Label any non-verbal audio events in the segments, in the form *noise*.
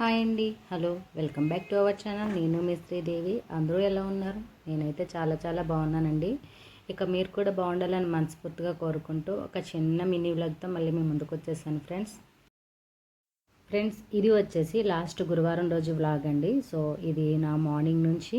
Hi అండి. Hello welcome back to our channel. నేను మీ శ్రీదేవి. అందరూ ఎలా ఉన్నారు? నేనైతే చాలా చాలా బాగున్నానండి. ఇక మీరు కూడా బాగుండాలని మనస్ఫూర్తిగా కోరుకుంటూ ఒక చిన్న మినీ వ్లాగ్తో మళ్ళీ మేము ముందుకు వచ్చేసాను ఫ్రెండ్స్. ఫ్రెండ్స్ ఇది వచ్చేసి లాస్ట్ గురువారం రోజు వ్లాగ్ అండి. సో ఇది నా మార్నింగ్ నుంచి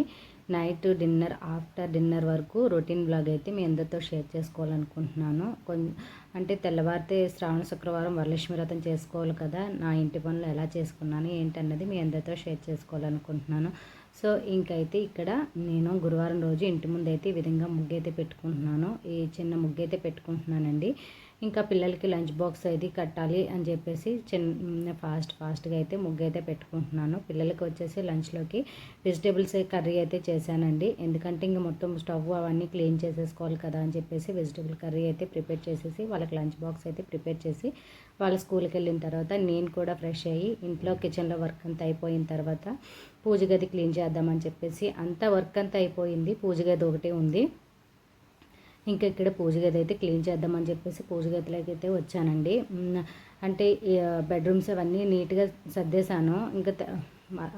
నైట్ డిన్నర్ ఆఫ్టర్ డిన్నర్ వరకు రొటీన్ బ్లాగ్ అయితే మీ అందరితో షేర్ చేసుకోవాలనుకుంటున్నాను. కొంచెం అంటే తెల్లవారితే శ్రావణ శుక్రవారం వరలక్ష్మి వ్రతం చేసుకోవాలి కదా నా ఇంటి పనులు ఎలా చేసుకున్నాను ఏంటన్నది మీ అందరితో షేర్ చేసుకోవాలనుకుంటున్నాను. సో ఇంకైతే ఇక్కడ నేను గురువారం రోజు ఇంటి ముందు అయితే ఈ విధంగా ముగ్గు అయితే పెట్టుకుంటున్నాను. ఈ చిన్న ముగ్గు అయితే పెట్టుకుంటున్నానండి. ఇంకా పిల్లలకి లంచ్ బాక్స్ అయితే కట్టాలి అని చెప్పేసి చిన్న ఫాస్ట్ ఫాస్ట్గా అయితే ముగ్గు అయితే పెట్టుకుంటున్నాను. పిల్లలకి వచ్చేసి లంచ్లోకి వెజిటేబుల్స్ కర్రీ అయితే చేశానండి. ఎందుకంటే ఇంక మొత్తం స్టవ్ అవన్నీ క్లీన్ చేసేసుకోవాలి కదా అని చెప్పేసి వెజిటేబుల్ కర్రీ అయితే ప్రిపేర్ చేసేసి వాళ్ళకి లంచ్ బాక్స్ అయితే ప్రిపేర్ చేసి వాళ్ళ స్కూల్కి వెళ్ళిన తర్వాత నేను కూడా ఫ్రెష్ అయ్యి ఇంట్లో కిచెన్లో వర్క్ అంతా అయిపోయిన తర్వాత పూజ గది క్లీన్ చేద్దామని చెప్పేసి అంతా వర్క్ అంతా అయిపోయింది. పూజ గది ఒకటే ఉంది. ఇంకా ఇక్కడ పూజ గది అయితే క్లీన్ చేద్దామని చెప్పేసి పూజ గదిలోకి అయితే వచ్చానండి అంటే బెడ్రూమ్స్ అవన్నీ నీట్గా సర్దేశాను. ఇంకా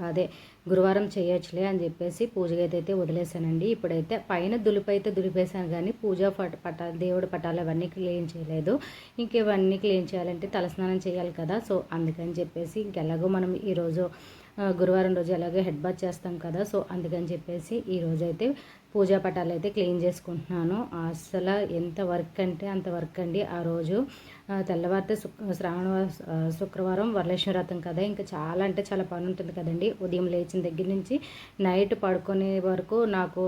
అదే గురువారం చేయొచ్చులే అని చెప్పేసి పూజ గది అయితే వదిలేశానండి. ఇప్పుడైతే పైన దులిపి అయితే దులిపేశాను కానీ పూజ పట పటాలు దేవుడి పటాలు అవన్నీ క్లీన్ చేయలేదు. ఇంక ఇవన్నీ క్లీన్ చేయాలంటే తలస్నానం చేయాలి కదా. సో అందుకని చెప్పేసి ఇంకెలాగో మనం ఈరోజు గురువారం రోజు అలాగే హెడ్ బాత్ చేస్తాం కదా సో అందుకని చెప్పేసి ఈరోజైతే పూజా పటాలు అయితే క్లీన్ చేసుకుంటున్నాను. అసలు ఎంత వర్క్ అంటే అంత వర్క్ అండి. ఆ రోజు తెల్లవారితే శ్రావణ శుక్రవారం వరలక్ష్మి వ్రతం కదా. ఇంకా చాలా అంటే చాలా పని ఉంటుంది కదండి. ఉదయం లేచిన దగ్గర నుంచి నైట్ పడుకునే వరకు నాకు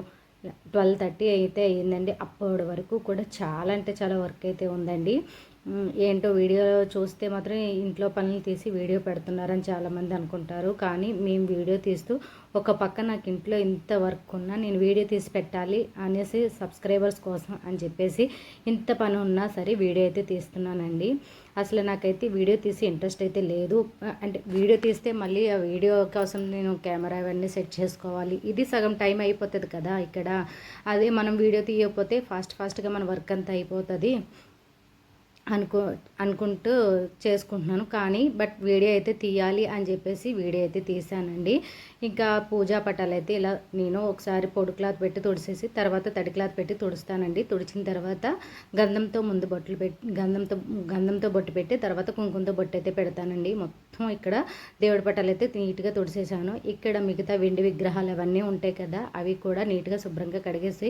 ట్వెల్వ్ థర్టీ అయితే అయ్యిందండి. అప్పటి వరకు కూడా చాలా అంటే చాలా వర్క్ అయితే ఉందండి. ఏంటో వీడియో చూస్తే మాత్రం ఇంట్లో పనులు తీసి వీడియో పెడుతున్నారని చాలామంది అనుకుంటారు. కానీ మేము వీడియో తీస్తూ ఒక పక్క నాకు ఇంట్లో ఇంత వర్క్ ఉన్నా నేను వీడియో తీసి పెట్టాలి అనేసి సబ్స్క్రైబర్స్ కోసం అని చెప్పేసి ఇంత పని ఉన్నా సరే వీడియో అయితే తీస్తున్నానండి. అసలు నాకైతే వీడియో తీసి ఇంట్రెస్ట్ అయితే లేదు. అంటే వీడియో తీస్తే మళ్ళీ ఆ వీడియో కోసం నేను కెమెరా అవన్నీ సెట్ చేసుకోవాలి. ఇది సగం టైం అయిపోతుంది కదా ఇక్కడ. అదే మనం వీడియో తీయకపోతే ఫాస్ట్ ఫాస్ట్గా మన వర్క్ అంతా అయిపోతుంది. అనుకో అనుకుంటూ చేసుకుంటున్నాను. కానీ బట్ వీడియో అయితే తీయాలి అని చెప్పేసి వీడియో అయితే తీసానండి ఇంకా పూజా పటాలు అయితే ఇలా నేను ఒకసారి పొడి క్లాత్ పెట్టి తుడిసేసి తర్వాత తడి క్లాత్ పెట్టి తుడుస్తానండి. తుడిచిన తర్వాత గంధంతో ముందు బొట్లు పెట్టి గంధంతో గంధంతో బొట్టు పెట్టి తర్వాత కుంకుమతో బొట్టు అయితే పెడతానండి. మొత్తం ఇక్కడ దేవుడి పటాలు అయితే నీట్గా తుడిసేసాను. ఇక్కడ మిగతా వెండి విగ్రహాలు అవన్నీ ఉంటాయి కదా అవి కూడా నీట్గా శుభ్రంగా కడిగేసి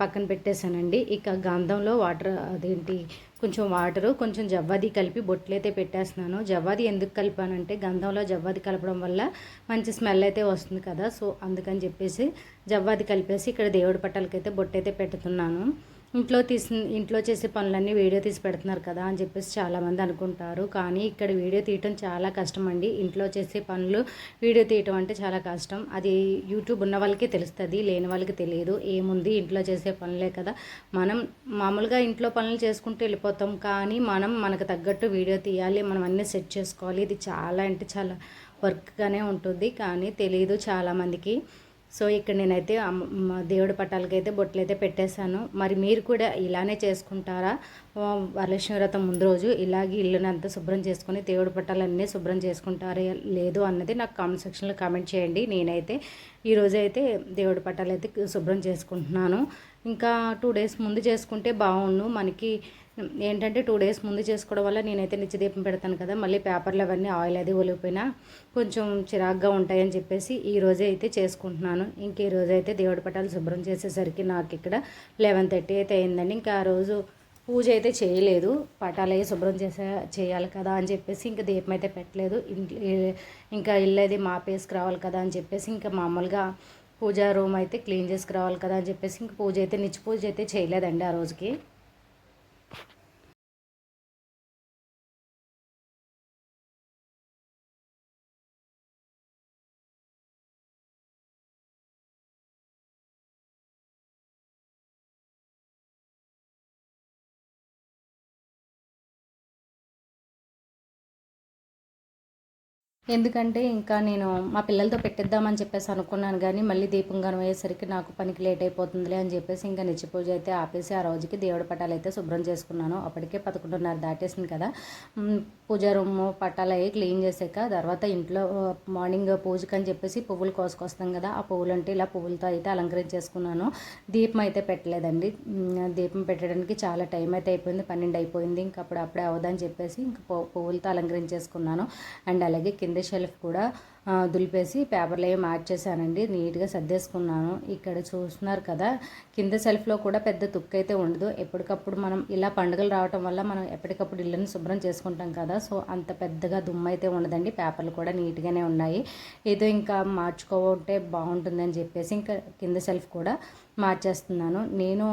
పక్కన పెట్టేశానండి. ఇక గంధంలో వాటర్ అదేంటి కొంచెం వాటరు కొంచెం జవ్వాది కలిపి బొట్లైతే పెట్టేస్తున్నాను. జవ్వాది ఎందుకు కలిపానంటే గంధంలో జవ్వాది కలపడం వల్ల మంచి స్మెల్ అయితే వస్తుంది కదా. సో అందుకని చెప్పేసి జవ్వాది కలిపేసి ఇక్కడ దేవుడి పట్టాలకైతే బొట్టైతే పెడుతున్నాను ఇంట్లో తీసి ఇంట్లో చేసే పనులన్నీ వీడియో తీసి పెడుతున్నారు కదా అని చెప్పేసి చాలామంది అనుకుంటారు. కానీ ఇక్కడ వీడియో తీయటం చాలా కష్టం అండి ఇంట్లో చేసే పనులు వీడియో తీయటం అంటే చాలా కష్టం. అది యూట్యూబ్ ఉన్న వాళ్ళకి తెలుస్తుంది లేని వాళ్ళకి తెలియదు. ఏముంది ఇంట్లో చేసే పనులే కదా. మనం మామూలుగా ఇంట్లో పనులు చేసుకుంటూ వెళ్ళిపోతాం కానీ మనం మనకు తగ్గట్టు వీడియో తీయాలి మనం అన్నీ సెట్ చేసుకోవాలి. ఇది చాలా అంటే చాలా వర్క్గానే ఉంటుంది కానీ తెలియదు చాలామందికి. సో ఇక్కడ నేనైతే దేవుడి పట్టాలకైతే బొట్లు అయితే పెట్టేశాను. మరి మీరు కూడా ఇలానే చేసుకుంటారా? వరలక్ష్మి వ్రతం ముందు రోజు ఇలాగే ఇల్లుని అంతా శుభ్రం చేసుకొని దేవుడి పట్టాలన్నీ శుభ్రం చేసుకుంటారా లేదు అన్నది నాకు కామెంట్ సెక్షన్లో కామెంట్ చేయండి. నేనైతే ఈరోజు అయితే దేవుడి పట్టాలు అయితే శుభ్రం చేసుకుంటున్నాను. ఇంకా టూ డేస్ ముందు చేసుకుంటే బాగుండు. మనకి ఏంటంటే టూ డేస్ ముందు చేసుకోవడం వల్ల నేనైతే నిత్యదీపం పెడతాను కదా మళ్ళీ పేపర్లు అవన్నీ ఆయిల్ అది ఒలిగిపోయినా కొంచెం చిరాగ్గా ఉంటాయని చెప్పేసి ఈ రోజే అయితే చేసుకుంటున్నాను. ఇంక ఈ రోజు అయితే దేవుడి పటాలు శుభ్రం చేసేసరికి నాకు ఇక్కడ లెవెన్ థర్టీ అయితే అయిందండి. ఇంకా ఆ రోజు పూజ అయితే చేయలేదు. పటాలు అయితే శుభ్రం చేసే చేయాలి కదా అని చెప్పేసి ఇంకా దీపం అయితే పెట్టలేదు. ఇంకా ఇల్లు అది మాపేసుకురావాలి కదా అని చెప్పేసి ఇంకా మామూలుగా పూజా రూమ్ అయితే క్లీన్ చేసుకురావాలి కదా అని చెప్పేసి ఇంక పూజ అయితే నిచ్చి పూజ అయితే చేయలేదండి ఆ రోజుకి. ఎందుకంటే ఇంకా నేను మా పిల్లలతో పెట్టిద్దామని చెప్పేసి అనుకున్నాను కానీ మళ్ళీ దీపం గనం నాకు పనికి లేట్ అయిపోతుందిలే అని చెప్పేసి ఇంకా నిత్య పూజ అయితే ఆపేసి ఆ రోజుకి దేవుడి పటాలు అయితే శుభ్రం చేసుకున్నాను. అప్పటికే పదకొండున్నర దాటేసింది కదా. పూజ రూమ్ పటాలు అవి క్లీన్ చేసాక తర్వాత ఇంట్లో మార్నింగ్ పూజకి అని చెప్పేసి పువ్వులు కోసుకొస్తాం కదా ఆ పువ్వులు అంటే ఇలా పువ్వులతో అయితే అలంకరించేసుకున్నాను. దీపం అయితే పెట్టలేదండి. దీపం పెట్టడానికి చాలా టైం అయితే అయిపోయింది పన్నెండు అయిపోయింది. ఇంకా అప్పుడు అప్పుడే అవదని చెప్పేసి ఇంకా పువ్వులతో అలంకరించేసుకున్నాను. అండ్ అలాగే కింద షెల్ఫ్ కూడా దులిపేసి పేపర్లు ఏమి మార్చేసానండి నీట్గా సర్దేసుకున్నాను. ఇక్కడ చూస్తున్నారు కదా కింద సెల్ఫ్లో కూడా పెద్ద తుక్కు అయితే ఉండదు. ఎప్పటికప్పుడు మనం ఇలా పండుగలు రావటం వల్ల మనం ఎప్పటికప్పుడు ఇళ్ళని శుభ్రం చేసుకుంటాం కదా. సో అంత పెద్దగా దుమ్ము అయితే ఉండదండి. పేపర్లు కూడా నీట్గానే ఉన్నాయి. ఏదో ఇంకా మార్చుకోవంటే బాగుంటుందని చెప్పేసి ఇంకా కింద సెల్ఫ్ కూడా మార్చేస్తున్నాను. నేను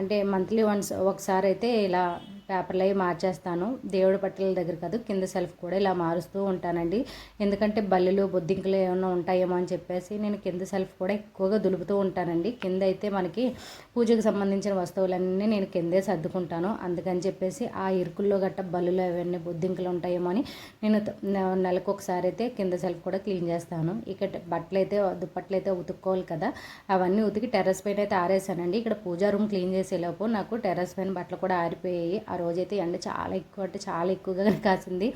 అంటే మంత్లీ వన్స్ ఒకసారి అయితే ఇలా పేపర్లు అవి మార్చేస్తాను. దేవుడి పట్టల దగ్గర కాదు కింద సెల్ఫ్ కూడా ఇలా మారుస్తూ ఉంటానండి. ఎందుకంటే బల్లులు బొద్దింకలు ఏమైనా ఉంటాయేమో అని చెప్పేసి నేను కింద సెల్ఫ్ కూడా ఎక్కువగా దులుపుతూ ఉంటానండి. కింద అయితే మనకి పూజకు సంబంధించిన వస్తువులన్నీ నేను కిందే సర్దుకుంటాను. అందుకని చెప్పేసి ఆ ఇరుకుల్లో గట్ట బల్లులు అవన్నీ బొద్దింకలు ఉంటాయేమో అని నేను నెలకు ఒకసారి అయితే కింద సెల్ఫ్ కూడా క్లీన్ చేస్తాను. ఇక్కడ బట్టలు అయితే దుప్పట్లు అయితే ఉతుక్కోవాలి కదా అవన్నీ ఉతికి టెర్రస్ పైన అయితే ఆరేసానండి. ఇక్కడ పూజా రూమ్ క్లీన్ చేసేలోపు నాకు టెర్రస్ పైన బట్టలు కూడా ఆరిపోయాయి. ఆ రోజైతే ఎండ చాలా ఎక్కువ అంటే చాలా ఎక్కువగా *laughs* కాసింది.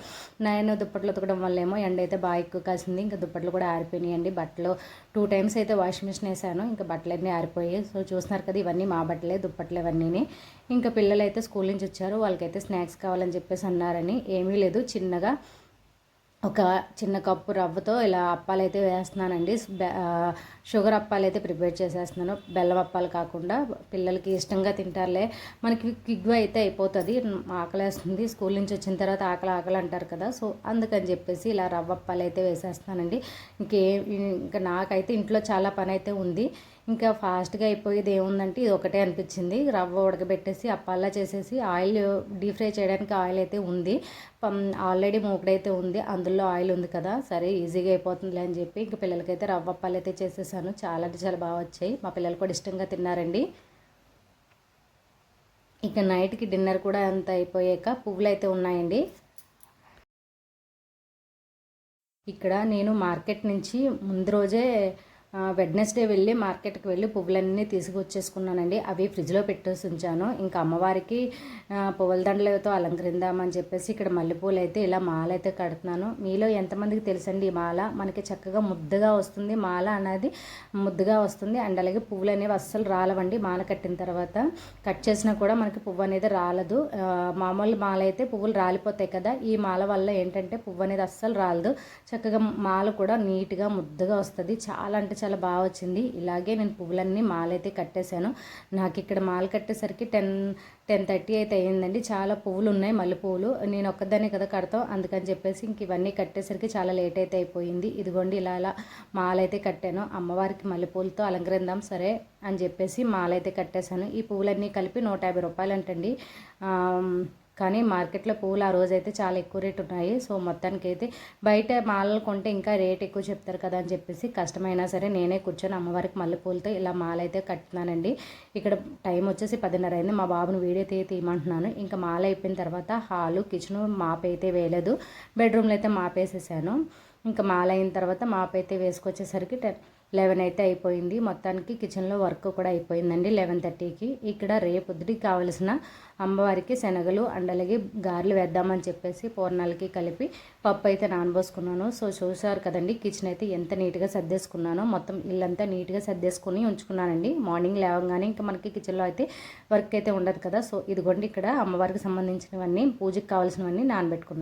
నేను దుప్పట్లు ఉతకడం వల్ల ఏమో ఎండ అయితే బాగా ఎక్కువ కాసింది. ఇంకా దుప్పట్లు కూడా ఆరిపోయినాయండి. బట్టలు టూ టైమ్స్ అయితే వాషింగ్ మిషన్ వేసాను. ఇంకా బట్టలన్నీ ఆరిపోయాయి. సో చూస్తున్నారు కదా ఇవన్నీ మా బట్టలే దుప్పట్లు ఇవన్నీ ఇంకా పిల్లలు అయితే స్కూల్ నుంచి వచ్చారు. వాళ్ళకైతే స్నాక్స్ కావాలని చెప్పేసి అన్నారని. ఏమీ లేదు. చిన్నగా ఒక చిన్న కప్పు రవ్వతో ఇలా అప్పాలు అయితే వేస్తున్నానండి షుగర్ అప్పాలు అయితే ప్రిపేర్ చేసేస్తున్నాను. బెల్లం అప్పాలు కాకుండా పిల్లలకి ఇష్టంగా తింటారులే. మనకి కిగ్గు అయితే అయిపోతుంది. ఆకలేస్తుంది. స్కూల్ నుంచి వచ్చిన తర్వాత ఆకలి ఆకలి అంటారు కదా. సో అందుకని చెప్పేసి ఇలా రవ్వ అప్పాలు అయితే వేసేస్తున్నానండి. ఇంకే ఇంకా నాకైతే ఇంట్లో చాలా పని అయితే ఉంది. ఇంకా ఫాస్ట్గా అయిపోయేది ఏముందంటే ఇది ఒకటే అనిపించింది. రవ్వ ఉడకబెట్టేసి అప్పాల్లా చేసేసి ఆయిల్ డీప్ ఫ్రై చేయడానికి ఆయిల్ అయితే ఉంది. ఆల్రెడీ మూకుడైతే ఉంది. అందులో ఆయిల్ ఉంది కదా. సరే ఈజీగా అయిపోతుందిలే అని చెప్పి ఇంకా పిల్లలకైతే రవ్వ అప్పాలు అయితే చేసేసాను. చాలా అంటే చాలా బాగా వచ్చాయి. మా పిల్లలు కూడా ఇష్టంగా తిన్నారండి. ఇక నైట్కి డిన్నర్ కూడా అంత అయిపోయాక పువ్వులు అయితే ఉన్నాయండి. ఇక్కడ నేను మార్కెట్ నుంచి ముందు రోజే వెడ్నెస్డే వెళ్ళి మార్కెట్కి వెళ్ళి పువ్వులన్నీ తీసుకొచ్చేసుకున్నానండి. అవి ఫ్రిడ్జ్లో పెట్టేసి ఉంచాను. ఇంకా అమ్మవారికి పువ్వులదండలతో పువ్వుల దండలతో అలంకరిందామని చెప్పేసి ఇక్కడ మల్లెపూలు అయితే ఇలా మాల అయితే కడుతున్నాను. మీలో ఎంతమందికి తెలుసండి ఈ మాల? మనకి చక్కగా ముద్దగా వస్తుంది. మాల అనేది ముద్దుగా వస్తుంది. అండ్ అలాగే పువ్వులు అనేవి అస్సలు రాలవండి మాల కట్టిన తర్వాత. కట్ చేసినా కూడా మనకి పువ్వు అనేది రాలదు. మామూలు మాల అయితే పువ్వులు రాలిపోతాయి కదా. ఈ మాల వల్ల ఏంటంటే పువ్వు అనేది అస్సలు రాలదు. చక్కగా మాల కూడా నీట్గా ముద్దగా వస్తుంది. చాలా అంటే చాలా బాగా వచ్చింది. ఇలాగే నేను పువ్వులన్నీ మాలైతే కట్టేశాను. నాకు ఇక్కడ మాల కట్టేసరికి టెన్ టెన్ థర్టీ అయితే అయ్యిందండి. చాలా పువ్వులు ఉన్నాయి మల్లె పువ్వులు నేను ఒక్కదాన్ని కదా కడతాం. అందుకని చెప్పేసి ఇంక ఇవన్నీ కట్టేసరికి చాలా లేట్ అయితే అయిపోయింది. ఇదిగోండి ఇలా అలా మాలైతే కట్టాను. అమ్మవారికి మల్లెపూలతో అలంకరిందాం సరే అని చెప్పేసి మాలైతే కట్టేశాను. ఈ పువ్వులన్నీ కలిపి నూట యాభై రూపాయలు అంటండి కానీ మార్కెట్లో పూలు ఆ రోజైతే చాలా ఎక్కువ రేట్ ఉన్నాయి. సో మొత్తానికి అయితే బయట మాలలు కొంటే ఇంకా రేట్ ఎక్కువ చెప్తారు కదా అని చెప్పేసి కష్టమైనా సరే నేనే కూర్చొని అమ్మవారికి మల్లెపూలతో ఇలా మాల అయితే కట్టుతున్నానండి ఇక్కడ టైం వచ్చేసి పదిన్నర అయింది. మా బాబుని వీడియో తీయ తీయమంటున్నాను. ఇంకా మాల అయిపోయిన తర్వాత హాలు కిచెన్ మాప్ అయితే వేయలేదు. బెడ్రూమ్లో అయితే మాపేసేసాను. ఇంకా మాల అయిన తర్వాత మాపైతే వేసుకొచ్చేసరికి టెన్ లెవెన్ అయితే అయిపోయింది. మొత్తానికి కిచెన్లో వర్క్ కూడా అయిపోయిందండి లెవెన్ థర్టీకి. ఇక్కడ రేపొద్దుటికి కావలసిన అమ్మవారికి శనగలు అండ్ అలాగే గారెలు వేద్దామని చెప్పేసి పూర్ణాలకి కలిపి పప్పు అయితే నానబోసుకున్నాను. సో చూసారు కదండి కిచెన్ అయితే ఎంత నీట్గా సర్దేసుకున్నానో. మొత్తం ఇల్లంతా నీట్గా సర్దేసుకుని ఉంచుకున్నానండి. మార్నింగ్ లేవగానే ఇంకా మనకి కిచెన్లో అయితే వర్క్ అయితే ఉండదు కదా. సో ఇదిగోండి ఇక్కడ అమ్మవారికి సంబంధించినవన్నీ పూజకి కావాల్సినవన్నీ నానబెట్టుకున్నాను.